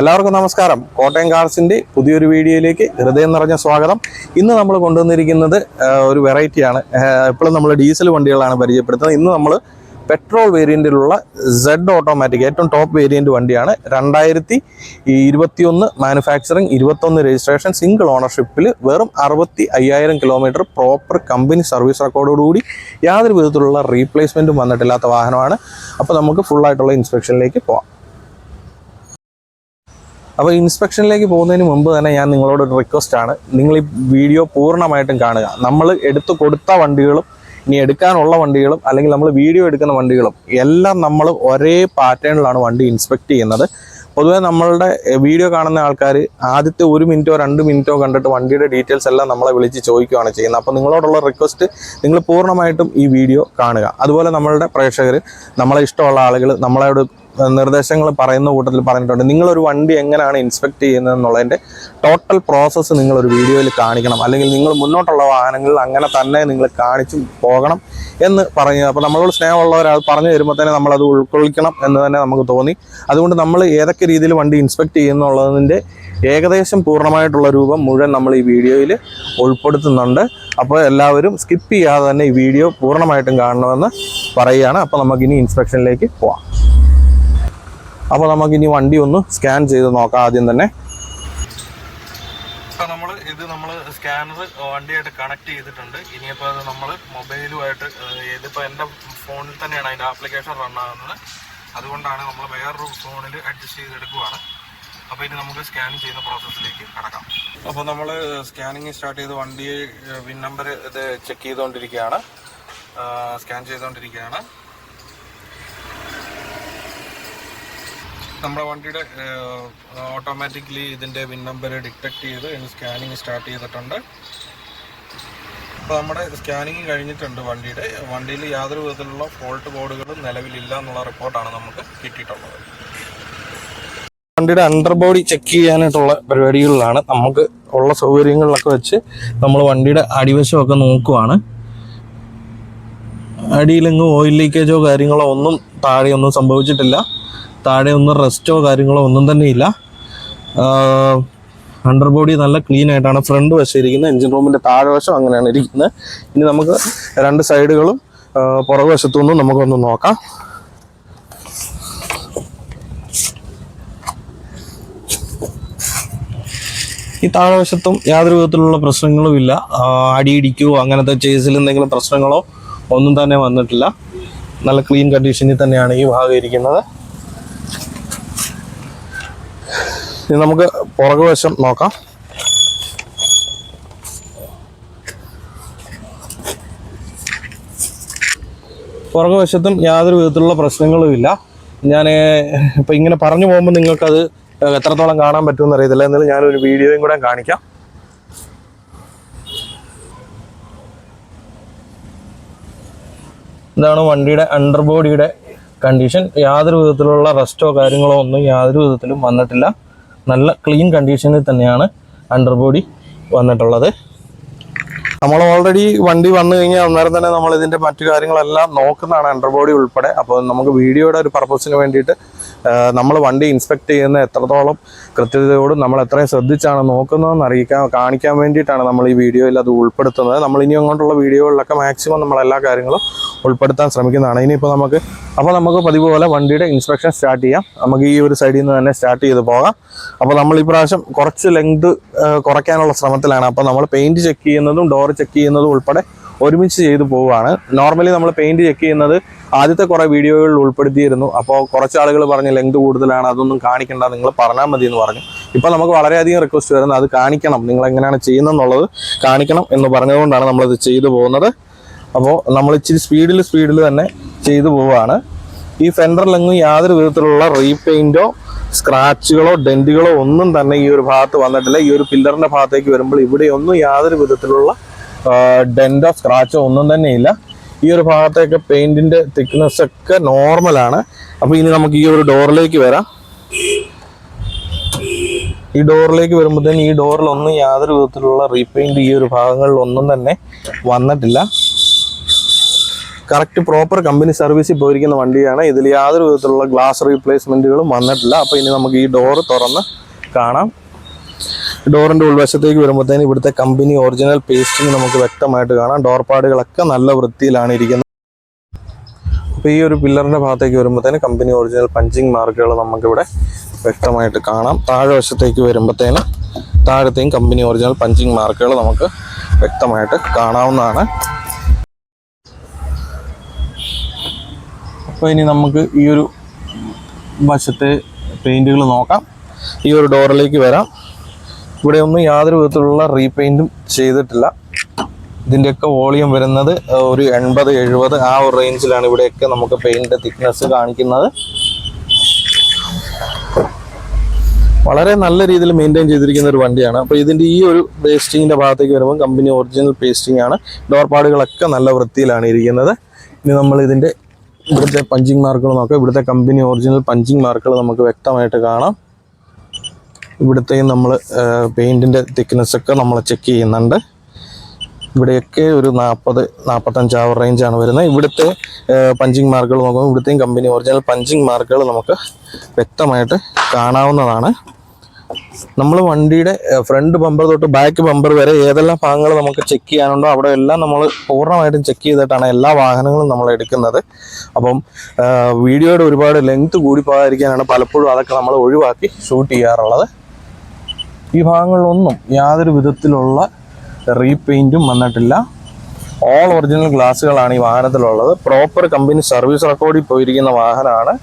എല്ലാവർക്കും നമസ്കാരം. കോട്ടയം കാർസിന്റെ പുതിയൊരു വീഡിയോയിലേക്ക് ഹൃദയം നിറഞ്ഞ സ്വാഗതം. ഇന്ന് നമ്മൾ കൊണ്ടുവന്നിരിക്കുന്നത് ഒരു വെറൈറ്റിയാണ് എപ്പോഴും നമ്മൾ ഡീസൽ വണ്ടികളാണ് പരിചയപ്പെടുത്തുന്നത്. ഇന്ന് നമ്മൾ പെട്രോൾ വേരിയന്റിലുള്ള സെഡ് ഓട്ടോമാറ്റിക് ഏറ്റവും ടോപ്പ് വേരിയന്റ് വണ്ടിയാണ്. രണ്ടായിരത്തി ഇരുപത്തിയൊന്ന് മാനുഫാക്ചറിങ് ഇരുപത്തൊന്ന് രജിസ്ട്രേഷൻ സിംഗിൾ ഓണർഷിപ്പിൽ വെറും അറുപത്തി അയ്യായിരം കിലോമീറ്റർ പ്രോപ്പർ കമ്പനി സർവീസ് റെക്കോർഡോടുകൂടി യാതൊരു വിധത്തിലുള്ള റീപ്ലേസ്മെന്റും വന്നിട്ടില്ലാത്ത വാഹനമാണ്. അപ്പോൾ നമുക്ക് ഫുൾ ആയിട്ടുള്ള ഇൻസ്പെക്ഷനിലേക്ക് പോവാം. അപ്പോൾ ഇൻസ്പെക്ഷനിലേക്ക് പോകുന്നതിന് മുമ്പ് തന്നെ ഞാൻ നിങ്ങളോട് ഒരു റിക്വസ്റ്റ് ആണ്. നിങ്ങൾ ഈ വീഡിയോ പൂർണമായിട്ടും കാണുക. നമ്മൾ എടുത്തു കൊടുത്ത വണ്ടികളും ഇനി എടുക്കാനുള്ള വണ്ടികളും അല്ലെങ്കിൽ നമ്മൾ വീഡിയോ എടുക്കുന്ന വണ്ടികളും എല്ലാം നമ്മൾ ഒരേ പാറ്റേണിലാണ് വണ്ടി ഇൻസ്പെക്ട് ചെയ്യുന്നത്. പൊതുവെ നമ്മളുടെ വീഡിയോ കാണുന്ന ആൾക്കാർ ആദ്യത്തെ ഒരു മിനിറ്റോ രണ്ട് മിനിറ്റോ കണ്ടിട്ട് വണ്ടിയുടെ ഡീറ്റെയിൽസ് എല്ലാം നമ്മളെ വിളിച്ച് ചോദിക്കുകയാണ് ചെയ്യുന്നത്. അപ്പോൾ നിങ്ങളോടുള്ള റിക്വസ്റ്റ് നിങ്ങൾ പൂർണമായിട്ടും ഈ വീഡിയോ കാണുക. അതുപോലെ നമ്മളുടെ പ്രേക്ഷകർ നമ്മളെ ഇഷ്ടമുള്ള ആളുകൾ നമ്മളോട് നിർദ്ദേശങ്ങൾ പറയുന്ന കൂട്ടത്തിൽ പറഞ്ഞിട്ടുണ്ട്. നിങ്ങളൊരു വണ്ടി എങ്ങനെയാണ് ഇൻസ്പെക്ട് ചെയ്യുന്നത് എന്നുള്ളതിന്റെ ടോട്ടൽ പ്രോസസ്സ് നിങ്ങളൊരു വീഡിയോയിൽ കാണിക്കണം. അല്ലെങ്കിൽ നിങ്ങൾ മുന്നോട്ടുള്ള വാഹനങ്ങളിൽ അങ്ങനെ തന്നെ നിങ്ങൾ കാണിച്ചു പോകണം എന്ന് പറഞ്ഞു അപ്പോൾ നമ്മളോട് സ്നേഹമുള്ള ഒരാൾ പറഞ്ഞു തരുമ്പോൾ തന്നെ നമ്മളത് ഉൾക്കൊള്ളിക്കണം എന്ന് തന്നെ നമുക്ക് തോന്നി. അതുകൊണ്ട് നമ്മൾ ഏതൊക്കെ രീതിയിൽ വണ്ടി ഇൻസ്പെക്ട് ചെയ്യുന്നുള്ളതിന്റെ ഏകദേശം പൂർണമായിട്ടുള്ള രൂപം മുഴുവൻ നമ്മൾ ഈ വീഡിയോയിൽ ഉൾപ്പെടുത്തുന്നുണ്ട്. അപ്പോൾ എല്ലാവരും സ്കിപ്പ് ചെയ്യാതെ തന്നെ ഈ വീഡിയോ പൂർണമായിട്ടും കാണണമെന്ന് പറയുകയാണ്. അപ്പോൾ നമുക്കിനി ഇൻസ്പെക്ഷനിലേക്ക് പോവാം. അപ്പോൾ നമുക്കിനി വണ്ടി ഒന്ന് സ്കാൻ ചെയ്ത് നോക്കാം ആദ്യം തന്നെ. നമ്മൾ ഇത് നമ്മൾ സ്കാനർ വണ്ടിയായിട്ട് കണക്ട് ചെയ്തിട്ടുണ്ട്. ഇനിയിപ്പോൾ അത് നമ്മൾ മൊബൈലുമായിട്ട് ഇതിപ്പോൾ എന്റെ ഫോണിൽ തന്നെയാണ് അതിന്റെ ആപ്ലിക്കേഷൻ റൺ ആകുന്നത് അതുകൊണ്ടാണ് നമ്മൾ വേറൊരു ഫോണിൽ അഡ്ജസ്റ്റ് ചെയ്തെടുക്കുവാണ്. അപ്പോൾ ഇനി നമുക്ക് സ്കാൻ ചെയ്യുന്ന പ്രോസസ്സിലേക്ക് കടക്കാം. അപ്പോൾ നമ്മൾ സ്കാനിങ് സ്റ്റാർട്ട് ചെയ്ത് വണ്ടി വിൻ നമ്പർ ഇത് ചെക്ക് ചെയ്തുകൊണ്ടിരിക്കുകയാണ് സ്കാൻ ചെയ്തുകൊണ്ടിരിക്കുകയാണ് നമ്മുടെ വണ്ടിയുടെ ഓട്ടോമാറ്റിക്കലി ഇതിന്റെ വിൻ നമ്പർ ഡിറ്റക്ട് ചെയ്ത് സ്കാനിങ് സ്റ്റാർട്ട് ചെയ്തിട്ടുണ്ട്. അപ്പോൾ നമ്മുടെ സ്കാനിങ് കഴിഞ്ഞിട്ടുണ്ട് വണ്ടിയുടെ. വണ്ടിയിൽ യാതൊരു വിധത്തിലുള്ള ഫോൾട്ട് ബോർഡുകളും നിലവിലില്ല എന്നുള്ള റിപ്പോർട്ടാണ് നമുക്ക് കിട്ടിയിട്ടുള്ളത്. വണ്ടിയുടെ അണ്ടർ ബോഡി ചെക്ക് ചെയ്യാനായിട്ടുള്ള പരിപാടികളിലാണ്. നമുക്ക് ഉള്ള സൗകര്യങ്ങളിലൊക്കെ വെച്ച് നമ്മൾ വണ്ടിയുടെ അടിവശമൊക്കെ നോക്കുവാണ്. അടിയിലെങ്ങും ഓയിൽ ലീക്കേജോ കാര്യങ്ങളോ ഒന്നും താഴെ ഒന്നും സംഭവിച്ചിട്ടില്ല. താഴെ ഒന്നും റെസ്റ്റോ കാര്യങ്ങളോ ഒന്നും തന്നെ ഇല്ല. അണ്ടർ ബോഡി നല്ല ക്ലീൻ ആയിട്ടാണ് ഫ്രണ്ട് വശം ഇരിക്കുന്നത് എഞ്ചിൻ റൂമിന്റെ താഴെ വശം അങ്ങനെയാണ് ഇരിക്കുന്നത് ഇനി നമുക്ക് രണ്ട് സൈഡുകളും ആ, പുറകു വശത്തുനിന്നും നമുക്കൊന്ന് നോക്കാം. ഈ താഴ്വശത്തും യാതൊരു വിധത്തിലുള്ള പ്രശ്നങ്ങളും ഇല്ല. അടിയിടിക്കോ അങ്ങനത്തെ ചേസിൽ എന്തെങ്കിലും പ്രശ്നങ്ങളോ ഒന്നും തന്നെ വന്നിട്ടില്ല. നല്ല ക്ലീൻ കണ്ടീഷനിൽ തന്നെയാണ് ഈ ഭാഗം ഇരിക്കുന്നത്. ഇനി നമുക്ക് പുറകു വശം നോക്കാം. പുറകു വശത്തും യാതൊരു വിധത്തിലുള്ള പ്രശ്നങ്ങളും ഇല്ല. ഞാൻ ഇപ്പം ഇങ്ങനെ പറഞ്ഞു പോകുമ്പോൾ നിങ്ങൾക്കത് എത്രത്തോളം കാണാൻ പറ്റുമെന്ന് അറിയത്തില്ല. എന്നാലും ഞാനൊരു വീഡിയോയും കൂടെ കാണിക്കാം. ഇതാണ് വണ്ടിയുടെ അണ്ടർ ബോഡിയുടെ കണ്ടീഷൻ യാതൊരു വിധത്തിലുള്ള റെസ്റ്റോ കാര്യങ്ങളോ ഒന്നും യാതൊരു വിധത്തിലും വന്നിട്ടില്ല. നല്ല ക്ലീൻ കണ്ടീഷനിൽ തന്നെയാണ് അണ്ടർ ബോഡി വന്നിട്ടുള്ളത്. നമ്മൾ ഓൾറെഡി വണ്ടി വന്നു കഴിഞ്ഞാൽ അന്നേരം തന്നെ നമ്മൾ ഇതിന്റെ മറ്റു കാര്യങ്ങളെല്ലാം നോക്കുന്നതാണ് അണ്ടർബോഡി ഉൾപ്പെടെ. അപ്പോൾ നമുക്ക് വീഡിയോയുടെ ഒരു പർപ്പസിന് വേണ്ടിയിട്ട് നമ്മൾ വണ്ടി ഇൻസ്പെക്ട് ചെയ്യുന്ന എത്രത്തോളം കൃത്യതയോടും നമ്മൾ എത്രയും ശ്രദ്ധിച്ചാണ് നോക്കുന്നതെന്ന് അറിയിക്കാൻ കാണിക്കാൻ വേണ്ടിയിട്ടാണ് നമ്മൾ ഈ വീഡിയോയിൽ അത് ഉൾപ്പെടുത്തുന്നത്. നമ്മൾ ഇനി അങ്ങോട്ടുള്ള വീഡിയോകളിലൊക്കെ മാക്സിമം നമ്മൾ എല്ലാ കാര്യങ്ങളും ഉൾപ്പെടുത്താൻ ശ്രമിക്കുന്നതാണ്. ഇനിയിപ്പോൾ നമുക്ക് അപ്പോൾ നമുക്ക് പതിവ് പോലെ വണ്ടിയുടെ ഇൻസ്പെക്ഷൻ സ്റ്റാർട്ട് ചെയ്യാം. നമുക്ക് ഈ ഒരു സൈഡിൽ നിന്ന് തന്നെ സ്റ്റാർട്ട് ചെയ്ത് പോകാം. അപ്പോൾ നമ്മൾ ഈ പ്രാവശ്യം കുറച്ച് ലെങ്ത് കുറയ്ക്കാനുള്ള ശ്രമത്തിലാണ്. അപ്പോൾ നമ്മൾ പെയിന്റ് ചെക്ക് ചെയ്യുന്നതും ഡോർ ചെക്ക് ചെയ്യുന്നതും ഉൾപ്പെടെ ഒരുമിച്ച് ചെയ്തു പോവുകയാണ്. നോർമലി നമ്മൾ പെയിന്റ് ചെക്ക് ചെയ്യുന്നത് ആദ്യത്തെ കുറേ വീഡിയോകളിൽ ഉൾപ്പെടുത്തിയിരുന്നു. അപ്പോൾ കുറച്ച് ആളുകൾ പറഞ്ഞ് ലെങ്ത് കൂടുതലാണ് അതൊന്നും കാണിക്കേണ്ട നിങ്ങൾ പറഞ്ഞാൽ മതി എന്ന് പറഞ്ഞു. ഇപ്പോൾ നമുക്ക് വളരെയധികം റിക്വസ്റ്റ് വരുന്നത് അത് കാണിക്കണം നിങ്ങൾ എങ്ങനെയാണ് ചെയ്യുന്നതെന്നുള്ളത് കാണിക്കണം എന്ന് പറഞ്ഞതുകൊണ്ടാണ് നമ്മളത് ചെയ്തു പോകുന്നത്. അപ്പോൾ നമ്മൾ ഇച്ചിരി സ്പീഡിൽ സ്പീഡിൽ തന്നെ ചെയ്തു പോവാണ് ഈ ഫെൻഡറിലെങ്ങും യാതൊരു വിധത്തിലുള്ള റീപെയിന്റോ സ്ക്രാച്ചുകളോ ഡെന്റുകളോ ഒന്നും തന്നെ ഈ ഒരു ഭാഗത്ത് വന്നിട്ടില്ല. ഈ ഒരു പില്ലറിന്റെ ഭാഗത്തേക്ക് വരുമ്പോൾ ഇവിടെയൊന്നും യാതൊരു വിധത്തിലുള്ള ഡെന്റോ സ്ക്രാച്ചോ ഒന്നും തന്നെ ഇല്ല ഈ ഒരു ഭാഗത്തേക്ക് പെയിന്റിന്റെ തിക്നെസ് ഒക്കെ നോർമലാണ് അപ്പോൾ ഇനി നമുക്ക് ഈ ഒരു ഡോറിലേക്ക് വരാം. ഈ ഡോറിലേക്ക് വരുമ്പോഴത്തേന് ഈ ഡോറിലൊന്നും യാതൊരു വിധത്തിലുള്ള റീപെയിന്റ് ഈ ഒരു ഭാഗങ്ങളിൽ ഒന്നും തന്നെ വന്നിട്ടില്ല. കറക്റ്റ് പ്രോപ്പർ കമ്പനി സർവീസിൽ പോയിരിക്കുന്ന വണ്ടിയാണ്. ഇതിൽ യാതൊരു വിധത്തിലുള്ള ഗ്ലാസ് റീപ്ലേസ്മെന്റുകളും വന്നിട്ടില്ല. അപ്പോൾ ഇനി നമുക്ക് ഈ ഡോറ് തുറന്ന് കാണാം. ഡോറിന്റെ ഉൾവശത്തേക്ക് വരുമ്പോഴത്തേന് ഇവിടുത്തെ കമ്പനി ഒറിജിനൽ പേസ്റ്റിംഗ് നമുക്ക് വ്യക്തമായിട്ട് കാണാം. ഡോർ പാടുകളൊക്കെ നല്ല വൃത്തിയിലാണ് ഇരിക്കുന്നത്. അപ്പോൾ ഈ ഒരു പില്ലറിന്റെ ഭാഗത്തേക്ക് വരുമ്പോഴത്തേന് കമ്പനി ഒറിജിനൽ പഞ്ചിങ് മാർക്കുകൾ നമുക്കിവിടെ വ്യക്തമായിട്ട് കാണാം. താഴെ വശത്തേക്ക് വരുമ്പോഴത്തേന് താഴത്തെയും കമ്പനി ഒറിജിനൽ പഞ്ചിങ് മാർക്കുകൾ നമുക്ക് വ്യക്തമായിട്ട് കാണാവുന്നതാണ്. അപ്പോൾ ഇനി നമുക്ക് ഈ ഒരു വശത്തെ പെയിന്റുകൾ നോക്കാം. ഈ ഒരു ഡോറിലേക്ക് വരാം. ഇവിടെ ഒന്നും യാതൊരു വിധത്തിലുള്ള റീപെയിന്റും ചെയ്തിട്ടില്ല. ഇതിന്റെയൊക്കെ വോളിയം വരുന്നത് ഒരു എൺപത് എഴുപത് ആ ഒരു റേഞ്ചിലാണ് ഇവിടെയൊക്കെ നമുക്ക് പെയിന്റ് തിക്നെസ് കാണിക്കുന്നത്. വളരെ നല്ല രീതിയിൽ മെയിന്റെയിൻ ചെയ്തിരിക്കുന്ന ഒരു വണ്ടിയാണ്. അപ്പോൾ ഇതിന്റെ ഈ ഒരു പേസ്റ്റിങ്ങിന്റെ ഭാഗത്തേക്ക് വരുമ്പോൾ കമ്പനി ഒറിജിനൽ പേസ്റ്റിംഗ് ആണ്. ഡോർ പാടുകളൊക്കെ നല്ല വൃത്തിയിലാണ് ഇരിക്കുന്നത്. ഇനി നമ്മൾ ഇതിന്റെ ഇവിടുത്തെ പഞ്ചിങ് മാർക്കുകൾ നോക്കാം ഇവിടുത്തെ കമ്പനി ഒറിജിനൽ പഞ്ചിങ് മാർക്കുകൾ നമുക്ക് വ്യക്തമായിട്ട് കാണാം. ഇവിടുത്തെയും നമ്മൾ പെയിന്റിന്റെ തിക്നെസ് ഒക്കെ നമ്മൾ ചെക്ക് ചെയ്യുന്നുണ്ട്. ഇവിടെയൊക്കെ ഒരു നാൽപ്പത് നാൽപ്പത്തഞ്ച് ആ റേഞ്ചാണ് വരുന്നത്. ഇവിടുത്തെ പഞ്ചിങ് മാർക്കുകൾ നോക്കുമ്പോൾ ഇവിടുത്തെയും കമ്പനി ഒറിജിനൽ പഞ്ചിങ് മാർക്കുകൾ നമുക്ക് വ്യക്തമായിട്ട് കാണാവുന്നതാണ്. നമ്മൾ വണ്ടിയുടെ ഫ്രണ്ട് ബമ്പർ തൊട്ട് ബാക്ക് ബമ്പർ വരെ ഏതെല്ലാം ഭാഗങ്ങൾ നമുക്ക് ചെക്ക് ചെയ്യാനുണ്ടോ അവിടെ എല്ലാം നമ്മൾ പൂർണമായിട്ടും ചെക്ക് ചെയ്തിട്ടാണ് എല്ലാ വാഹനങ്ങളും നമ്മൾ എടുക്കുന്നത്. അപ്പം വീഡിയോയുടെ ഒരുപാട് ലെങ്ത് കൂടി പോകാതിരിക്കാനാണ് പലപ്പോഴും അതൊക്കെ നമ്മൾ ഒഴിവാക്കി ഷൂട്ട് ചെയ്യാറുള്ളത്. ഈ ഭാഗങ്ങളിലൊന്നും യാതൊരു വിധത്തിലുള്ള റീപെയിന്റും വന്നിട്ടില്ല. ഓൾ ഒറിജിനൽ ഗ്ലാസ്സുകളാണ് ഈ വാഹനത്തിലുള്ളത്. പ്രോപ്പർ കമ്പനി സർവീസ് റെക്കോർഡിൽ പോയിരിക്കുന്ന വാഹനമാണ്.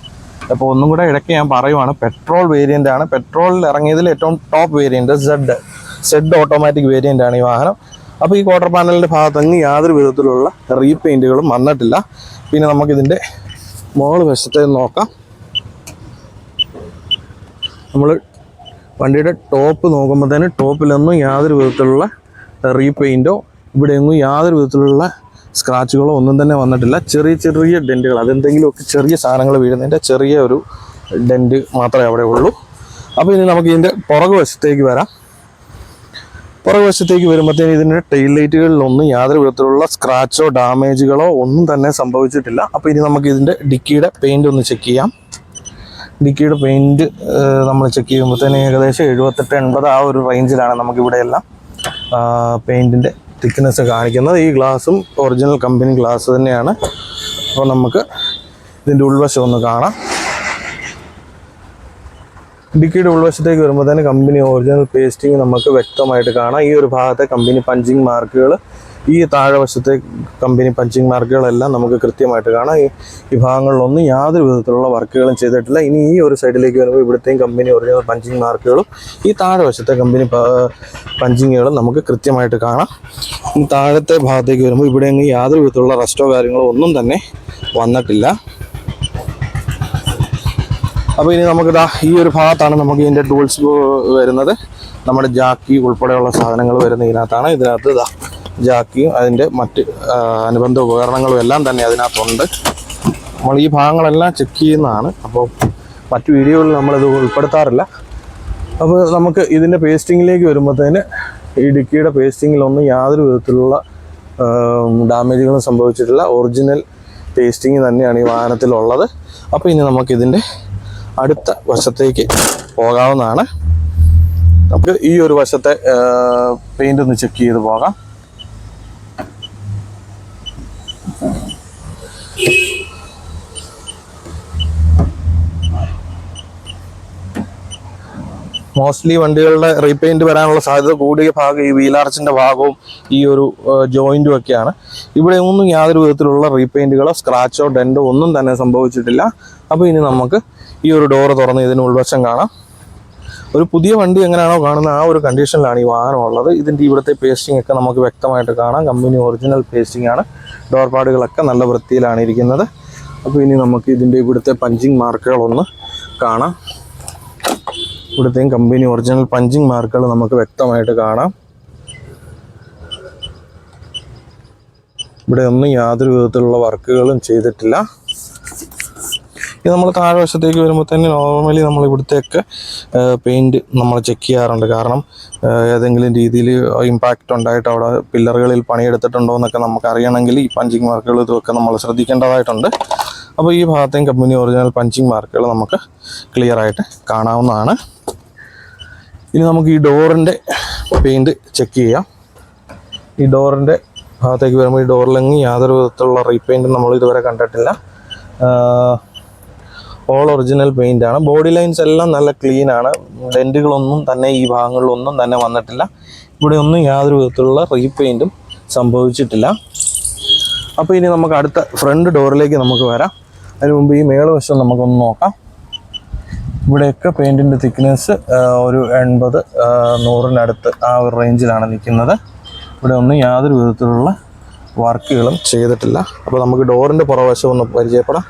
അപ്പോൾ ഒന്നും കൂടെ ഇടയ്ക്ക് ഞാൻ പറയുവാണ് പെട്രോൾ വേരിയന്റ് ആണ്. പെട്രോളിൽ ഇറങ്ങിയതിൽ ഏറ്റവും top variant Z Z automatic variant ആണ് ഈ വാഹനം. അപ്പോൾ ഈ ക്വാർട്ടർ പാനലിന്റെ ഭാഗത്തങ്ങ് യാതൊരു വിധത്തിലുള്ള റീപെയിന്റുകളും വന്നിട്ടില്ല. പിന്നെ നമുക്കിതിന്റെ മോൾ വശത്തെ നോക്കാം. നമ്മൾ വണ്ടിയുടെ ടോപ്പ് നോക്കുമ്പോൾ നോക്കുമ്പോഴത്തേന് ടോപ്പിലൊന്നും യാതൊരു വിധത്തിലുള്ള റീപെയിന്റോ ഇവിടെയൊന്നും യാതൊരു വിധത്തിലുള്ള സ്ക്രാച്ചുകളോ ഒന്നും തന്നെ വന്നിട്ടില്ല. ചെറിയ ചെറിയ ഡെന്റുകൾ അതെന്തെങ്കിലുമൊക്കെ ചെറിയ സാധനങ്ങൾ വീഴുന്നതിന്റെ ചെറിയ ഒരു ഡെന്റ് മാത്രമേ അവിടെ ഉള്ളൂ. അപ്പോൾ ഇനി നമുക്ക് ഇതിന്റെ പുറകു വശത്തേക്ക് വരാം. പുറകു വശത്തേക്ക് വരുമ്പോഴത്തേന് ഇതിന്റെ ടെയിൽ ലൈറ്റുകളിലൊന്നും യാതൊരു വിധത്തിലുള്ള സ്ക്രാച്ചോ ഡാമേജുകളോ ഒന്നും തന്നെ സംഭവിച്ചിട്ടില്ല. അപ്പോൾ ഇനി നമുക്ക് ഇതിന്റെ ഡിക്കിയുടെ പെയിന്റ് ഒന്ന് ചെക്ക് ചെയ്യാം. ഡിക്കിയുടെ പെയിന്റ് നമ്മൾ ചെക്ക് ചെയ്യുമ്പോഴത്തേന് ഏകദേശം എഴുപത്തെട്ട് എൺപത് ആ ഒരു റേഞ്ചിലാണ് നമുക്കിവിടെയെല്ലാം പെയിന്റിന്റെ തിക്നെസ് കാണിക്കുന്നത് ഈ ഗ്ലാസും ഒറിജിനൽ കമ്പനി ഗ്ലാസ് തന്നെയാണ്. അപ്പോൾ നമുക്ക് ഇതിന്റെ ഉൾവശം ഒന്ന് കാണാം. ഡിക്കിയുടെ ഉൾവശത്തേക്ക് വരുമ്പോൾ തന്നെ കമ്പനി ഒറിജിനൽ പേസ്റ്റിംഗ് നമുക്ക് വ്യക്തമായിട്ട് കാണാം. ഈ ഒരു ഭാഗത്തെ കമ്പനി പഞ്ചിങ് മാർക്കുകൾ ഈ താഴെ വശത്തെ കമ്പനി പഞ്ചിങ് മാർക്കുകളെല്ലാം നമുക്ക് കൃത്യമായിട്ട് കാണാം. ഈ വിഭാഗങ്ങളിലൊന്നും ഭാഗങ്ങളിലൊന്നും യാതൊരു വിധത്തിലുള്ള വർക്കുകളും ചെയ്തിട്ടില്ല. ഇനി ഈ ഒരു സൈഡിലേക്ക് വരുമ്പോൾ ഇവിടുത്തെയും കമ്പനി ഒറിജിനൽ പഞ്ചിങ് മാർക്കുകളും ഈ താഴെ വശത്തെ കമ്പനി പഞ്ചിങ്ങുകളും നമുക്ക് കൃത്യമായിട്ട് കാണാം. താഴത്തെ ഭാഗത്തേക്ക് വരുമ്പോൾ ഇവിടെ യാതൊരു വിധത്തിലുള്ള റെസ്റ്റോ കാര്യങ്ങളോ ഒന്നും തന്നെ വന്നിട്ടില്ല. അപ്പോൾ ഇനി നമുക്ക് ഇതാ ഈ ഒരു ഭാഗത്താണ് നമുക്ക് ഇതിന്റെ ടൂൾസ് വരുന്നത്. നമ്മുടെ ജാക്കി ഉൾപ്പെടെയുള്ള സാധനങ്ങൾ വരുന്ന ഇതിനകത്താണ്. ഇതിനകത്ത് ഇതാ ജാക്കിയും അതിന്റെ മറ്റ് അനുബന്ധ ഉപകരണങ്ങളും എല്ലാം തന്നെ അതിനകത്തുണ്ട്. നമ്മൾ ഈ ഭാഗങ്ങളെല്ലാം ചെക്ക് ചെയ്യുന്നതാണ്. അപ്പോൾ മറ്റു വീഡിയോകളിൽ നമ്മളിത് ഉൾപ്പെടുത്താറില്ല. അപ്പോൾ നമുക്ക് ഇതിന്റെ പേസ്റ്റിങ്ങിലേക്ക് വരുമ്പോഴത്തേന് ഈ ഡിക്കിയുടെ പേസ്റ്റിങ്ങിലൊന്നും യാതൊരു വിധത്തിലുള്ള ഡാമേജുകളും സംഭവിച്ചിട്ടില്ല. ഒറിജിനൽ പേസ്റ്റിങ് തന്നെയാണ് ഈ വാഹനത്തിലുള്ളത്. അപ്പോൾ ഇനി നമുക്കിതിന്റെ അടുത്ത വശത്തേക്ക് പോകാവുന്നതാണ്. നമുക്ക് ഈ ഒരു വശത്തെ പെയിന്റ് ഒന്ന് ചെക്ക് ചെയ്ത് പോകാം. മോസ്റ്റ്ലി വണ്ടികളുടെ റീപെയിന്റ് വരാനുള്ള സാധ്യത കൂടിയ ഭാഗം ഈ വീലാർച്ചിന്റെ ഭാഗവും ഈ ഒരു ജോയിന്റും ഒക്കെയാണ്. ഇവിടെ ഒന്നും യാതൊരു വിധത്തിലുള്ള റീപെയിന്റുകളോ സ്ക്രാച്ചോ ഡെന്റോ ഒന്നും തന്നെ സംഭവിച്ചിട്ടില്ല. അപ്പോൾ ഇനി നമുക്ക് ഈ ഒരു ഡോറ് തുറന്ന് ഇതിന് ഉൾവശം കാണാം. ഒരു പുതിയ വണ്ടി എങ്ങനെയാണോ കാണുന്നത് ആ ഒരു കണ്ടീഷനിലാണ് ഈ വാഹനം ഉള്ളത് ഇതിന്റെ ഇവിടുത്തെ പേസ്റ്റിംഗ് ഒക്കെ നമുക്ക് വ്യക്തമായിട്ട് കാണാം. കമ്പനി ഒറിജിനൽ പേസ്റ്റിംഗ് ആണ്. ഡോർ പാടുകളൊക്കെ നല്ല വൃത്തിയിലാണ് ഇരിക്കുന്നത്. അപ്പോൾ ഇനി നമുക്ക് ഇതിന്റെ ഇവിടുത്തെ പഞ്ചിങ് മാർക്കുകളൊന്ന് കാണാം. ഇവിടുത്തെയും കമ്പനി ഒറിജിനൽ പഞ്ചിങ് മാർക്കുകൾ നമുക്ക് വ്യക്തമായിട്ട് കാണാം. ഇവിടെ ഒന്നും യാതൊരു വിധത്തിലുള്ള വർക്കുകളും ചെയ്തിട്ടില്ല. ഇത് നമ്മൾ താഴെ വശത്തേക്ക് വരുമ്പോൾ തന്നെ നോർമലി നമ്മൾ ഇവിടുത്തെയൊക്കെ പെയിന്റ് നമ്മൾ ചെക്ക് ചെയ്യാറുണ്ട്. കാരണം ഏതെങ്കിലും രീതിയിൽ ഇമ്പാക്റ്റ് ഉണ്ടായിട്ട് അവിടെ പില്ലറുകളിൽ പണിയെടുത്തിട്ടുണ്ടോ എന്നൊക്കെ നമുക്ക് അറിയണമെങ്കിൽ ഈ പഞ്ചിങ് മാർക്കുകൾ ഇതൊക്കെ നമ്മൾ ശ്രദ്ധിക്കേണ്ടതായിട്ടുണ്ട്. അപ്പോൾ ഈ ഭാഗത്തെയും കമ്പനി ഒറിജിനൽ പഞ്ചിങ് മാർക്കുകൾ നമുക്ക് ക്ലിയർ ആയിട്ട് കാണാവുന്നതാണ്. ഇനി നമുക്ക് ഈ ഡോറിന്റെ പെയിന്റ് ചെക്ക് ചെയ്യാം. ഈ ഡോറിന്റെ ഭാഗത്തേക്ക് വരുമ്പോൾ ഈ ഡോറിലെങ്കിൽ യാതൊരു വിധത്തിലുള്ള റീപെയിന്റും നമ്മൾ ഇതുവരെ കണ്ടിട്ടില്ല. ഓൾ ഒറിജിനൽ പെയിന്റ് ആണ്. ബോഡി ലൈൻസ് എല്ലാം നല്ല ക്ലീൻ ആണ്. ഡെന്റുകളൊന്നും തന്നെ ഈ ഭാഗങ്ങളിലൊന്നും തന്നെ വന്നിട്ടില്ല. ഇവിടെ ഒന്നും യാതൊരു വിധത്തിലുള്ള റീപെയിന്റും സംഭവിച്ചിട്ടില്ല. അപ്പോൾ ഇനി നമുക്ക് അടുത്ത ഫ്രണ്ട് ഡോറിലേക്ക് നമുക്ക് വരാം. അതിന് മുമ്പ് ഈ മേളുവശം നമുക്കൊന്ന് നോക്കാം. ഇവിടെയൊക്കെ പെയിന്റിന്റെ തിക്നെസ് ഒരു എൺപത് നൂറിനടുത്ത് ആ ഒരു റേഞ്ചിലാണ് നിൽക്കുന്നത്. ഇവിടെ ഒന്നും യാതൊരു വിധത്തിലുള്ള വർക്കുകളും ചെയ്തിട്ടില്ല. അപ്പോൾ നമുക്ക് ഡോറിന്റെ പുറവശം ഒന്ന് പരിചയപ്പെടാം.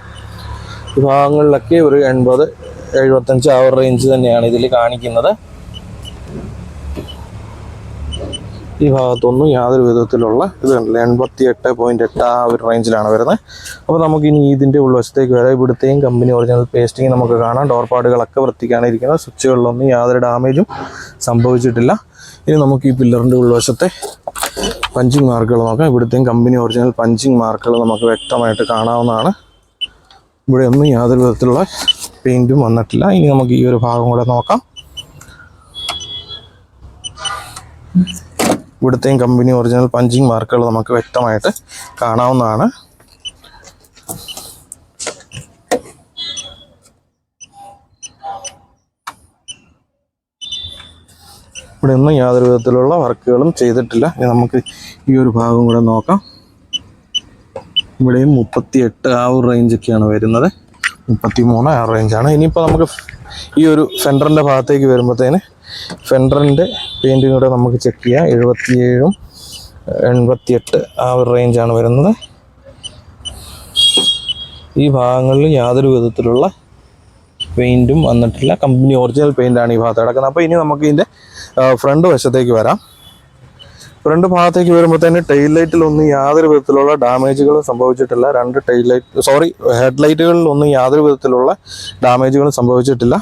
ഈ ഭാഗങ്ങളിലൊക്കെ ഒരു എൺപത് എഴുപത്തഞ്ച് ആ ഒരു റേഞ്ച് തന്നെയാണ് ഇതിൽ കാണിക്കുന്നത്. ഈ ഭാഗത്തൊന്നും യാതൊരു വിധത്തിലുള്ള ഇത് കണ്ടില്ല എൺപത്തി എട്ട് പോയിന്റ് എട്ട് ആ ഒരു റേഞ്ചിലാണ് വരുന്നത്. അപ്പോൾ നമുക്ക് ഇനി ഇതിന്റെ ഉൾവശത്തേക്ക് വരാം. ഇവിടുത്തെയും കമ്പനി ഒറിജിനൽ പേസ്റ്റിംഗ് നമുക്ക് കാണാം. ഡോർപാടുകളൊക്കെ വൃത്തിക്കാണ് ഇരിക്കുന്നത്. സ്വിച്ചുകളിലൊന്നും യാതൊരു ഡാമേജും സംഭവിച്ചിട്ടില്ല. ഇനി നമുക്ക് ഈ പില്ലറിന്റെ ഉൾവശത്തെ പഞ്ചിങ് മാർക്കുകൾ നോക്കാം. ഇവിടുത്തെയും കമ്പനി ഒറിജിനൽ പഞ്ചിങ് മാർക്കുകൾ നമുക്ക് വ്യക്തമായിട്ട് കാണാവുന്നതാണ്. ഇവിടെ ഒന്നും യാതൊരു വിധത്തിലുള്ള പെയിന്റും വന്നിട്ടില്ല. ഇനി നമുക്ക് ഈ ഒരു ഭാഗം കൂടെ നോക്കാം. ഇവിടുത്തെയും കമ്പനി ഒറിജിനൽ പഞ്ചിങ് മാർക്കുകൾ നമുക്ക് വ്യക്തമായിട്ട് കാണാവുന്നതാണ്. ഇവിടെ ഒന്നും യാതൊരു വിധത്തിലുള്ള വർക്കുകളും ചെയ്തിട്ടില്ല. ഇനി നമുക്ക് ഈ ഒരു ഭാഗം കൂടെ നോക്കാം. ഇവിടെയും മുപ്പത്തി എട്ട് ആ ഒരു റേഞ്ചൊക്കെയാണ് വരുന്നത്. മുപ്പത്തി മൂന്ന് ആ റേഞ്ചാണ് ഇനിയിപ്പോൾ നമുക്ക് ഈ ഒരു ഫെൻഡറിന്റെ ഭാഗത്തേക്ക് വരുമ്പോഴത്തേന് ഫെൻഡറിന്റെ പെയിന്റും കൂടെ നമുക്ക് ചെക്ക് ചെയ്യാം. എഴുപത്തിയേഴും എൺപത്തിയെട്ട് ആ ഒരു റേഞ്ചാണ് വരുന്നത്. ഈ ഭാഗങ്ങളിൽ യാതൊരു വിധത്തിലുള്ള പെയിന്റും വന്നിട്ടില്ല. കമ്പനി ഒറിജിനൽ പെയിന്റാണ് ഈ ഭാഗത്ത് കിടക്കുന്നത്. അപ്പോൾ ഇനി നമുക്ക് ഇതിന്റെ ഫ്രണ്ട് വശത്തേക്ക് വരാം. ഫ്രണ്ട് ഭാഗത്തേക്ക് വരുമ്പോൾ തന്നെ ടെയിൽ ലൈറ്റിലൊന്നും യാതൊരു വിധത്തിലുള്ള ഡാമേജുകളും സംഭവിച്ചിട്ടില്ല. രണ്ട് ടെയിൽ ലൈറ്റ് സോറി ഹെഡ് ലൈറ്റുകളിലൊന്നും യാതൊരു വിധത്തിലുള്ള ഡാമേജുകളും സംഭവിച്ചിട്ടില്ല.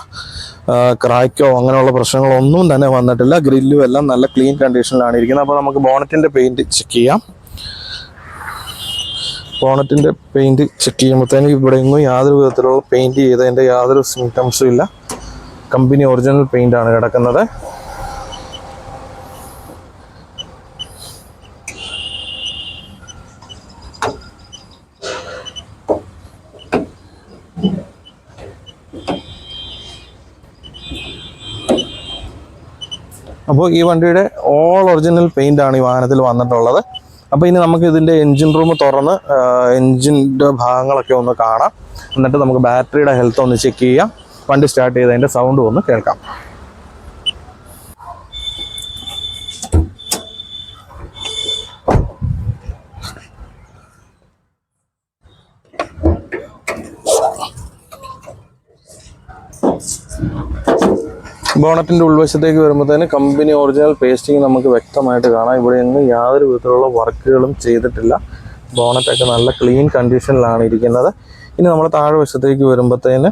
ക്രാക്കോ അങ്ങനെയുള്ള പ്രശ്നങ്ങളോ ഒന്നും തന്നെ വന്നിട്ടില്ല. ഗ്രില്ലും എല്ലാം നല്ല ക്ലീൻ കണ്ടീഷനിലാണ് ഇരിക്കുന്നത്. അപ്പോൾ നമുക്ക് ബോണറ്റിന്റെ പെയിന്റ് ചെക്ക് ചെയ്യാം. ബോണറ്റിന്റെ പെയിന്റ് ചെക്ക് ചെയ്യുമ്പോഴത്തേനും ഇവിടെ ഒന്നും യാതൊരു വിധത്തിലുള്ള പെയിന്റ് ചെയ്തതിന്റെ യാതൊരു സിംറ്റംസും ഇല്ല. കമ്പനി ഒറിജിനൽ പെയിന്റാണ് കിടക്കുന്നത്. അപ്പോൾ ഈ വണ്ടിയുടെ ഓൾ ഒറിജിനൽ പെയിന്റ് ആണ് ഈ വാഹനത്തിൽ വന്നിട്ടുള്ളത്. അപ്പോൾ ഇനി നമുക്ക് ഇതിന്റെ എൻജിൻ റൂം തുറന്ന് എൻജിന്റെ ഭാഗങ്ങളൊക്കെ ഒന്ന് കാണാം. എന്നിട്ട് നമുക്ക് ബാറ്ററിയുടെ ഹെൽത്ത് ഒന്ന് ചെക്ക് ചെയ്യാം. വണ്ടി സ്റ്റാർട്ട് ചെയ്ത് അതിന്റെ സൗണ്ട് ഒന്ന് കേൾക്കാം. ബോണറ്റിന്റെ ഉൾവശത്തേക്ക് വരുമ്പോഴത്തേന് കമ്പനി ഒറിജിനൽ പേസ്റ്റിംഗ് നമുക്ക് വ്യക്തമായിട്ട് കാണാം. ഇവിടെ നിന്ന് യാതൊരു വിധത്തിലുള്ള വർക്കുകളും ചെയ്തിട്ടില്ല. ബോണറ്റൊക്കെ നല്ല ക്ലീൻ കണ്ടീഷനിലാണ് ഇരിക്കുന്നത്. ഇനി നമ്മൾ താഴെ വശത്തേക്ക് വരുമ്പോഴത്തേന്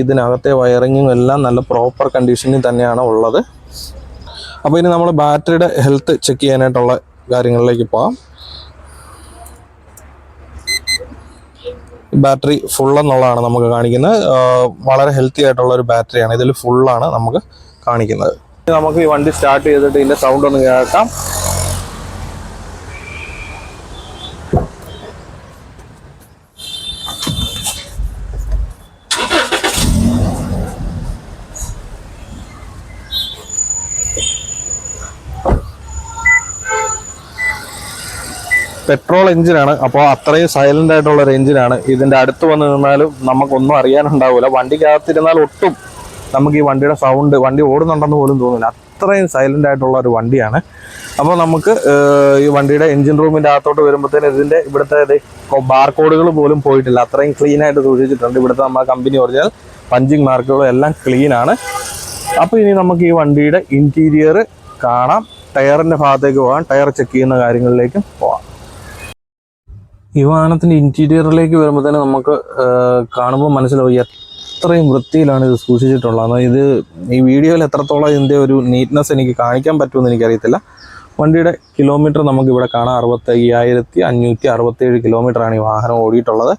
ഇതിനകത്തെ വയറിങ്ങും എല്ലാം നല്ല പ്രോപ്പർ കണ്ടീഷനിൽ തന്നെയാണ് ഉള്ളത്. അപ്പോൾ ഇനി നമ്മൾ ബാറ്ററിയുടെ ഹെൽത്ത് ചെക്ക് ചെയ്യാനായിട്ടുള്ള കാര്യങ്ങളിലേക്ക് പോകാം. ബാറ്ററി ഫുൾ എന്നുള്ളതാണ് നമുക്ക് കാണിക്കുന്നത്. വളരെ ഹെൽത്തി ആയിട്ടുള്ള ഒരു ബാറ്ററിയാണ് ഇതിൽ ഫുള്ളാണ് നമുക്ക് കാണിക്കുന്നത്. നമുക്ക് ഈ വണ്ടി സ്റ്റാർട്ട് ചെയ്തിട്ട് ഇതിന്റെ സൗണ്ട് ഒന്ന് കേൾക്കാം. പെട്രോൾ എഞ്ചിനാണ്. അപ്പോൾ അത്രയും സൈലന്റ് ആയിട്ടുള്ള ഒരു എഞ്ചിനാണ്. ഇതിന്റെ അടുത്ത് വന്ന് നിന്നാലും നമുക്കൊന്നും അറിയാനുണ്ടാവില്ല വണ്ടിക്കകത്തിരുന്നാൽ ഒട്ടും നമുക്ക് ഈ വണ്ടിയുടെ സൗണ്ട് വണ്ടി ഓടുന്നുണ്ടെന്ന് പോലും തോന്നില്ല അത്രയും സൈലന്റ് ആയിട്ടുള്ള ഒരു വണ്ടിയാണ്. അപ്പോൾ നമുക്ക് ഈ വണ്ടിയുടെ എഞ്ചിൻ റൂമിന്റെ അകത്തോട്ട് വരുമ്പോഴത്തേന് ഇതിന്റെ ഇവിടുത്തെ ബാർ കോഡുകൾ പോലും പോയിട്ടില്ല. അത്രയും ക്ലീൻ ആയിട്ട് സൂക്ഷിച്ചിട്ടുണ്ട്. ഇവിടുത്തെ നമ്മുടെ കമ്പനി ഒറിജിനൽ പഞ്ചിങ് മാർക്കുകളും എല്ലാം ക്ലീനാണ് അപ്പോൾ ഇനി നമുക്ക് ഈ വണ്ടിയുടെ ഇന്റീരിയർ കാണാം. ടയറിന്റെ ഭാഗത്തേക്ക് പോകാം. ടയർ ചെക്ക് ചെയ്യുന്ന കാര്യങ്ങളിലേക്കും പോകാം ഈ വാഹനത്തിന്റെ ഇന്റീരിയറിലേക്ക് വരുമ്പോൾ തന്നെ നമുക്ക് കാണുമ്പോൾ മനസ്സിലാവും എത്രയും വൃത്തിയിലാണ് ഇത് സൂക്ഷിച്ചിട്ടുള്ളത്. ഇത് ഈ വീഡിയോയിൽ എത്രത്തോളം ഇതിന്റെ ഒരു നീറ്റ്നെസ് എനിക്ക് കാണിക്കാൻ പറ്റുമെന്ന് എനിക്കറിയത്തില്ല. വണ്ടിയുടെ കിലോമീറ്റർ നമുക്ക് ഇവിടെ കാണാം. അറുപത്തി അയ്യായിരത്തി അഞ്ഞൂറ്റി അറുപത്തേഴ് കിലോമീറ്ററാണ് ഈ വാഹനം ഓടിയിട്ടുള്ളത്.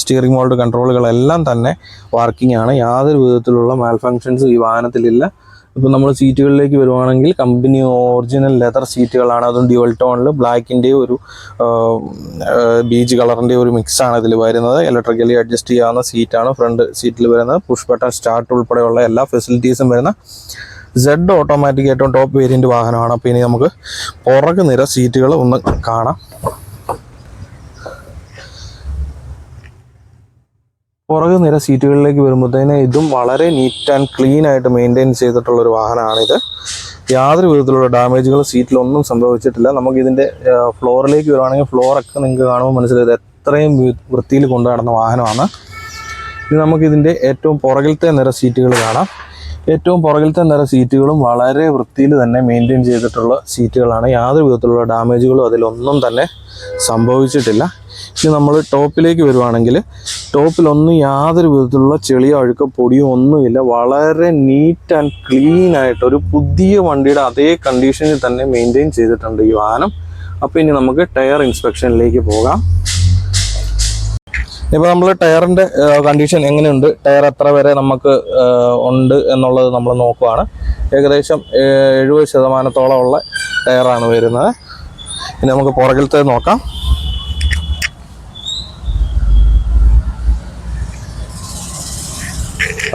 സ്റ്റിയറിംഗ് മോൾഡ് കൺട്രോളുകളെല്ലാം തന്നെ വർക്കിംഗ് ആണ്. യാതൊരു വിധത്തിലുള്ള മാൽ ഫങ്ഷൻസും ഈ വാഹനത്തിലില്ല. ഇപ്പം നമ്മൾ സീറ്റുകളിലേക്ക് വരുവാണെങ്കിൽ കമ്പനി ഒറിജിനൽ ലെതർ സീറ്റുകളാണ്. അതും ഡ്യുവൽ ടോണിൽ ബ്ലാക്കിന്റെ ഒരു ബീച്ച് കളറിന്റെ ഒരു മിക്സാണ് ഇതിൽ വരുന്നത്. ഇലക്ട്രിക്കലി അഡ്ജസ്റ്റ് ചെയ്യാവുന്ന സീറ്റാണ് ഫ്രണ്ട് സീറ്റിൽ വരുന്നത്. പുഷ് ബട്ടൺ സ്റ്റാർട്ട് ഉൾപ്പെടെയുള്ള എല്ലാ ഫെസിലിറ്റീസും വരുന്ന സെഡ് ഓട്ടോമാറ്റിക് ഏറ്റവും ടോപ്പ് വേരിയന്റ് വാഹനമാണ്. അപ്പോൾ ഇനി നമുക്ക് പുറകു നിര സീറ്റുകൾ ഒന്ന് കാണാം. പുറകു നിര സീറ്റുകളിലേക്ക് വരുമ്പോഴത്തേന് ഇതും വളരെ നീറ്റ് ആൻഡ് ക്ലീൻ ആയിട്ട് മെയിന്റെയിൻ ചെയ്തിട്ടുള്ള ഒരു വാഹനമാണിത്. യാതൊരു വിധത്തിലുള്ള ഡാമേജുകൾ സീറ്റിലൊന്നും സംഭവിച്ചിട്ടില്ല. നമുക്ക് ഇതിന്റെ ഫ്ലോറിലേക്ക് വരുവാണെങ്കിൽ ഫ്ലോറൊക്കെ നിങ്ങൾക്ക് കാണുമ്പോൾ മനസ്സിലായത് എത്രയും വൃത്തിയിൽ കൊണ്ടു നടന്ന വാഹനമാണ്. ഇത് നമുക്കിതിന്റെ ഏറ്റവും പുറകിലത്തെ നിര സീറ്റുകൾ കാണാം. ഏറ്റവും പുറകിലത്തെ നിര സീറ്റുകളും വളരെ വൃത്തിയിൽ തന്നെ മെയിന്റെയിൻ ചെയ്തിട്ടുള്ള സീറ്റുകളാണ് യാതൊരു വിധത്തിലുള്ള ഡാമേജുകളും അതിലൊന്നും തന്നെ സംഭവിച്ചിട്ടില്ല. ഇനി നമ്മൾ ടോപ്പിലേക്ക് വരുവാണെങ്കിൽ ടോപ്പിലൊന്നും യാതൊരു വിധത്തിലുള്ള ചെളിയോ അഴുക്കോ പൊടിയോ ഒന്നുമില്ല. വളരെ നീറ്റ് ആൻഡ് ക്ലീൻ ആയിട്ട് ഒരു പുതിയ വണ്ടിയുടെ അതേ കണ്ടീഷനിൽ തന്നെ മെയിന്റെയിൻ ചെയ്തിട്ടുണ്ട് ഈ വാഹനം. അപ്പോൾ ഇനി നമുക്ക് ടയർ ഇൻസ്പെക്ഷനിലേക്ക് പോകാം. ഇപ്പോൾ നമ്മൾ ടയറിന്റെ കണ്ടീഷൻ എങ്ങനെയുണ്ട്? ടയർ എത്ര വരെ നമുക്ക് ഉണ്ട് എന്നുള്ളത് നമ്മൾ നോക്കുവാണ്. ഏകദേശം എഴുപത് ശതമാനത്തോളം ഉള്ള ടയറാണ് വരുന്നത്. ഇനി നമുക്ക് പുറകിലത്തെ നോക്കാം.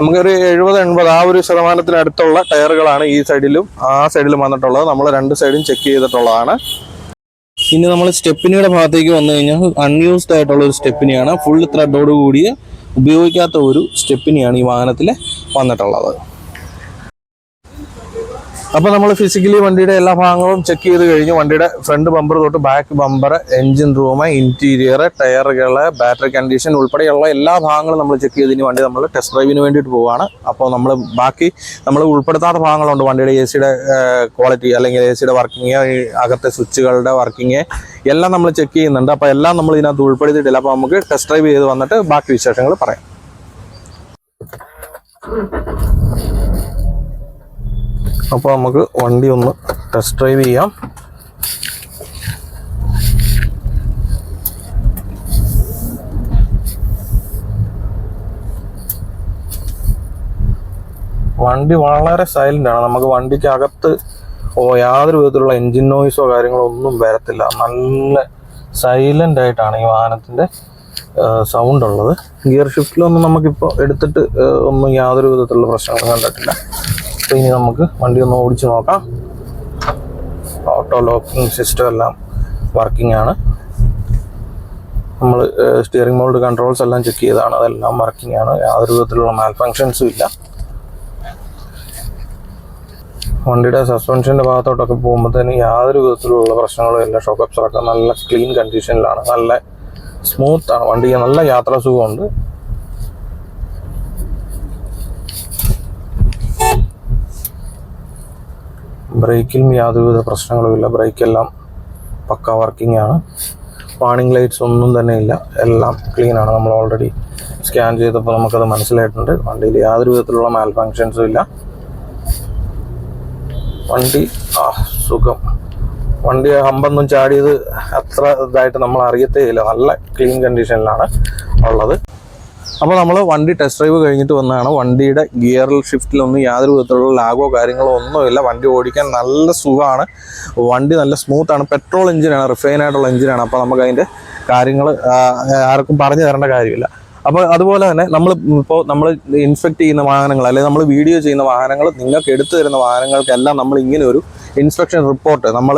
നമുക്കൊരു എഴുപത് എൺപത് ആ ഒരു ശതമാനത്തിനടുത്തുള്ള ടയറുകളാണ് ഈ സൈഡിലും ആ സൈഡിലും വന്നിട്ടുള്ളത്. നമ്മൾ രണ്ട് സൈഡും ചെക്ക് ചെയ്തിട്ടുള്ളതാണ്. ഇനി നമ്മൾ സ്റ്റെപ്പിനിയുടെ ഭാഗത്തേക്ക് വന്നു കഴിഞ്ഞാൽ അൺയൂസ്ഡ് ആയിട്ടുള്ള ഒരു സ്റ്റെപ്പിനിയാണ് ഫുൾ ത്രെഡോട് കൂടിയ ഉപയോഗിക്കാത്ത ഒരു സ്റ്റെപ്പിനിയാണ് ഈ വാഹനത്തിൽ വന്നിട്ടുള്ളത്. അപ്പോൾ നമ്മൾ ഫിസിക്കലി വണ്ടിയുടെ എല്ലാ ഭാഗങ്ങളും ചെക്ക് ചെയ്ത് കഴിഞ്ഞു വണ്ടിയുടെ ഫ്രണ്ട് ബമ്പർ തൊട്ട് back bumper engine room interior ടയറുകൾ ബാറ്ററി കണ്ടീഷൻ ഉൾപ്പെടെയുള്ള എല്ലാ ഭാഗങ്ങളും നമ്മൾ ചെക്ക് ചെയ്തതിന് വേണ്ടി വണ്ടി നമ്മൾ ടെസ്റ്റ് ഡ്രൈവിന് വേണ്ടിയിട്ട് പോവുകയാണ് അപ്പോൾ നമ്മൾ ബാക്കി നമ്മൾ ഉൾപ്പെടുത്താത്ത ഭാഗങ്ങളുണ്ട് വണ്ടിയുടെ എ സിയുടെ ക്വാളിറ്റി അല്ലെങ്കിൽ എ സിയുടെ വർക്കിംഗ് അകത്തെ സ്വിച്ചുകളുടെ വർക്കിംഗ് എല്ലാം നമ്മൾ ചെക്ക് ചെയ്യുന്നുണ്ട്. അപ്പോൾ എല്ലാം നമ്മൾ ഇതിനകത്ത് ഉൾപ്പെടുത്തിയിട്ടില്ല. അപ്പോൾ നമുക്ക് ടെസ്റ്റ് ഡ്രൈവ് ചെയ്ത് വന്നിട്ട് ബാക്കി വിശേഷങ്ങൾ പറയാം. അപ്പോൾ നമുക്ക് വണ്ടി ഒന്ന് ടെസ്റ്റ് ഡ്രൈവ് ചെയ്യാം. വണ്ടി വളരെ സൈലന്റ് ആണ്. നമുക്ക് വണ്ടിക്ക് അകത്ത് ഓ യാതൊരു വിധത്തിലുള്ള എൻജിൻ നോയിസോ കാര്യങ്ങളോ ഒന്നും വരത്തില്ല. നല്ല സൈലന്റ് ആയിട്ടാണ് ഈ വാഹനത്തിന്റെ സൗണ്ട് ഉള്ളത്. ഗിയർ ഷിഫ്റ്റിലൊന്നും നമുക്കിപ്പോൾ എടുത്തിട്ട് ഒന്നും യാതൊരു വിധത്തിലുള്ള പ്രശ്നങ്ങളും കണ്ടിട്ടില്ല. അപ്പോൾ ഇനി നമുക്ക് വണ്ടി ഒന്ന് ഓടിച്ചു നോക്കാം. ഓട്ടോ ലോക്കിംഗ് സിസ്റ്റം എല്ലാം വർക്കിംഗ് ആണ്. നമ്മൾ സ്റ്റിയറിംഗ് മോൾഡ് കൺട്രോൾസ് എല്ലാം ചെക്ക് ചെയ്തതാണ് അതെല്ലാം വർക്കിംഗ് ആണ്. യാതൊരു വിധത്തിലുള്ള മാൽ ഫങ്ഷൻസും ഇല്ല. വണ്ടിയുടെ സസ്പെൻഷന്റെ ഭാഗത്തോട്ടൊക്കെ പോകുമ്പോഴത്തേന് യാതൊരു വിധത്തിലുള്ള പ്രശ്നങ്ങളും ഇല്ല. ഷോക്ക് അപ്സറൊക്കെ നല്ല ക്ലീൻ കണ്ടീഷനിലാണ് നല്ല സ്മൂത്താണ് വണ്ടിക്ക് നല്ല യാത്രാ ബ്രേക്കിലും യാതൊരുവിധ പ്രശ്നങ്ങളുമില്ല. ബ്രേക്കെല്ലാം പക്ക വർക്കിംഗ് ആണ് വാണിംഗ് ലൈറ്റ്സ് ഒന്നും തന്നെ ഇല്ല. എല്ലാം ആണ്. നമ്മൾ ഓൾറെഡി സ്കാൻ ചെയ്തപ്പോൾ നമുക്കത് മനസ്സിലായിട്ടുണ്ട്. വണ്ടിയിൽ യാതൊരു വിധത്തിലുള്ള മാൽ ഫങ്ഷൻസും ഇല്ല. വണ്ടി ആ സുഖം. വണ്ടി ഹമ്പൊന്നും ചാടിയത് അത്ര ഇതായിട്ട് നമ്മൾ അറിയത്തേ ഇല്ല. നല്ല ക്ലീൻ കണ്ടീഷനിലാണ് ഉള്ളത്. അപ്പോൾ നമ്മൾ വണ്ടി ടെസ്റ്റ് ഡ്രൈവ് കഴിഞ്ഞിട്ട് വന്നതാണ്. വണ്ടിയുടെ ഗിയറിൽ ഷിഫ്റ്റിലൊന്നും യാതൊരു വിധത്തിലുള്ള ലാഗോ കാര്യങ്ങളോ ഒന്നുമില്ല. വണ്ടി ഓടിക്കാൻ നല്ല സുഖമാണ്. വണ്ടി നല്ല സ്മൂത്താണ് പെട്രോൾ എഞ്ചിനാണ് റിഫൈൻ ആയിട്ടുള്ള എഞ്ചിനാണ് അപ്പോൾ നമുക്ക് അതിന്റെ കാര്യങ്ങൾ ആർക്കും പറഞ്ഞു തരേണ്ട കാര്യമില്ല. അപ്പോൾ അതുപോലെ തന്നെ നമ്മൾ ഇപ്പോൾ നമ്മൾ ഇൻസ്പെക്ട് ചെയ്യുന്ന വാഹനങ്ങൾ അല്ലെങ്കിൽ നമ്മൾ വീഡിയോ ചെയ്യുന്ന വാഹനങ്ങൾ നിങ്ങൾക്ക് എടുത്തു തരുന്ന വാഹനങ്ങൾക്കെല്ലാം നമ്മൾ ഇങ്ങനെ ഒരു ഇൻസ്പെക്ഷൻ റിപ്പോർട്ട്. നമ്മൾ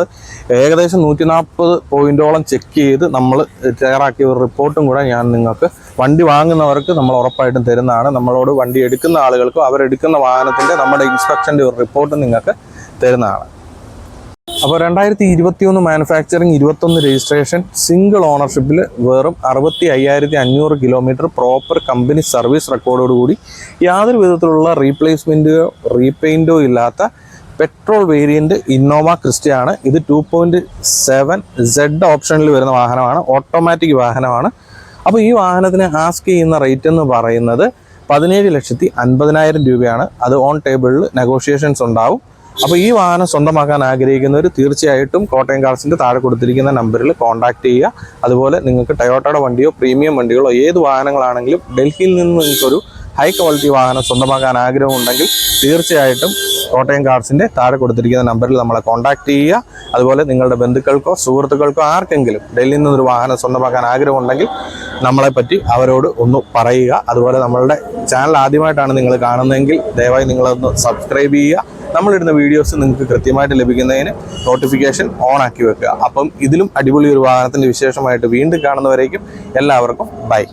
ഏകദേശം നൂറ്റി നാൽപ്പത് പോയിന്റോളം ചെക്ക് ചെയ്ത് നമ്മൾ തയ്യാറാക്കിയ ഒരു റിപ്പോർട്ടും കൂടെ ഞാൻ നിങ്ങൾക്ക് വണ്ടി വാങ്ങുന്നവർക്ക് നമ്മൾ ഉറപ്പായിട്ടും തരുന്നതാണ്. നമ്മളോട് വണ്ടി എടുക്കുന്ന ആളുകൾക്കും അവരെടുക്കുന്ന വാഹനത്തിന്റെ നമ്മുടെ ഇൻസ്പെക്ഷന്റെ ഒരു റിപ്പോർട്ട് നിങ്ങൾക്ക് തരുന്നതാണ്. അപ്പോൾ രണ്ടായിരത്തി ഇരുപത്തിയൊന്ന് മാനുഫാക്ചറിങ് ഇരുപത്തൊന്ന് രജിസ്ട്രേഷൻ സിംഗിൾ ഓണർഷിപ്പിൽ വെറും അറുപത്തി അയ്യായിരത്തി അഞ്ഞൂറ് കിലോമീറ്റർ പ്രോപ്പർ കമ്പനി സർവീസ് റെക്കോർഡോടുകൂടി യാതൊരു വിധത്തിലുള്ള റീപ്ലേസ്മെന്റോ റീപെയിന്റോ ഇല്ലാത്ത പെട്രോൾ വേരിയന്റ് ഇന്നോവ ക്രിസ്റ്റയാണ്. ഇത് ടു പോയിന്റ് സെവൻ സെഡ് ഓപ്ഷനിൽ വരുന്ന വാഹനമാണ്. ഓട്ടോമാറ്റിക് വാഹനമാണ്. അപ്പോൾ ഈ വാഹനത്തിന് ആസ്ക് ചെയ്യുന്ന റേറ്റ് എന്ന് പറയുന്നത് പതിനേഴ് ലക്ഷത്തി അൻപതിനായിരം രൂപയാണ്. അത് ഓൺ ടേബിളിൽ നെഗോഷിയേഷൻസ് ഉണ്ടാവും. അപ്പോൾ ഈ വാഹനം സ്വന്തമാക്കാൻ ആഗ്രഹിക്കുന്നവർ തീർച്ചയായിട്ടും കോട്ടയം കാർസിന്റെ താഴെ കൊടുത്തിരിക്കുന്ന നമ്പറിൽ കോൺടാക്ട് ചെയ്യുക. അതുപോലെ നിങ്ങൾക്ക് ടയോട്ടയുടെ വണ്ടിയോ പ്രീമിയം വണ്ടികളോ ഏത് വാഹനങ്ങളാണെങ്കിലും ഡൽഹിയിൽ നിന്ന് നിങ്ങൾക്കൊരു ഹൈ ക്വാളിറ്റി വാഹനം സ്വന്തമാക്കാൻ ആഗ്രഹമുണ്ടെങ്കിൽ തീർച്ചയായിട്ടും കോട്ടയം കാർസിന്റെ താഴെ കൊടുത്തിരിക്കുന്ന നമ്പറിൽ നമ്മളെ കോൺടാക്ട് ചെയ്യുക. അതുപോലെ നിങ്ങളുടെ ബന്ധുക്കൾക്കോ സുഹൃത്തുക്കൾക്കോ ആർക്കെങ്കിലും ഡൽഹിയിൽ നിന്നൊരു വാഹനം സ്വന്തമാക്കാൻ ആഗ്രഹമുണ്ടെങ്കിൽ നമ്മളെ പറ്റി അവരോട് ഒന്ന് പറയുക. അതുപോലെ നമ്മളുടെ ചാനൽ ആദ്യമായിട്ടാണ് നിങ്ങൾ കാണുന്നതെങ്കിൽ ദയവായി നിങ്ങളൊന്ന് സബ്സ്ക്രൈബ് ചെയ്യുക. നമ്മളിടുന്ന വീഡിയോസ് നിങ്ങൾക്ക് കൃത്യമായിട്ട് ലഭിക്കുന്നതിന് നോട്ടിഫിക്കേഷൻ ഓൺ ആക്കി വെക്കുക. അപ്പം ഇതിലും അടിപൊളി ഒരു വാഹനത്തിന്റെ വിശേഷമായിട്ട് വീണ്ടും കാണുന്നവരേക്കും എല്ലാവർക്കും ബൈ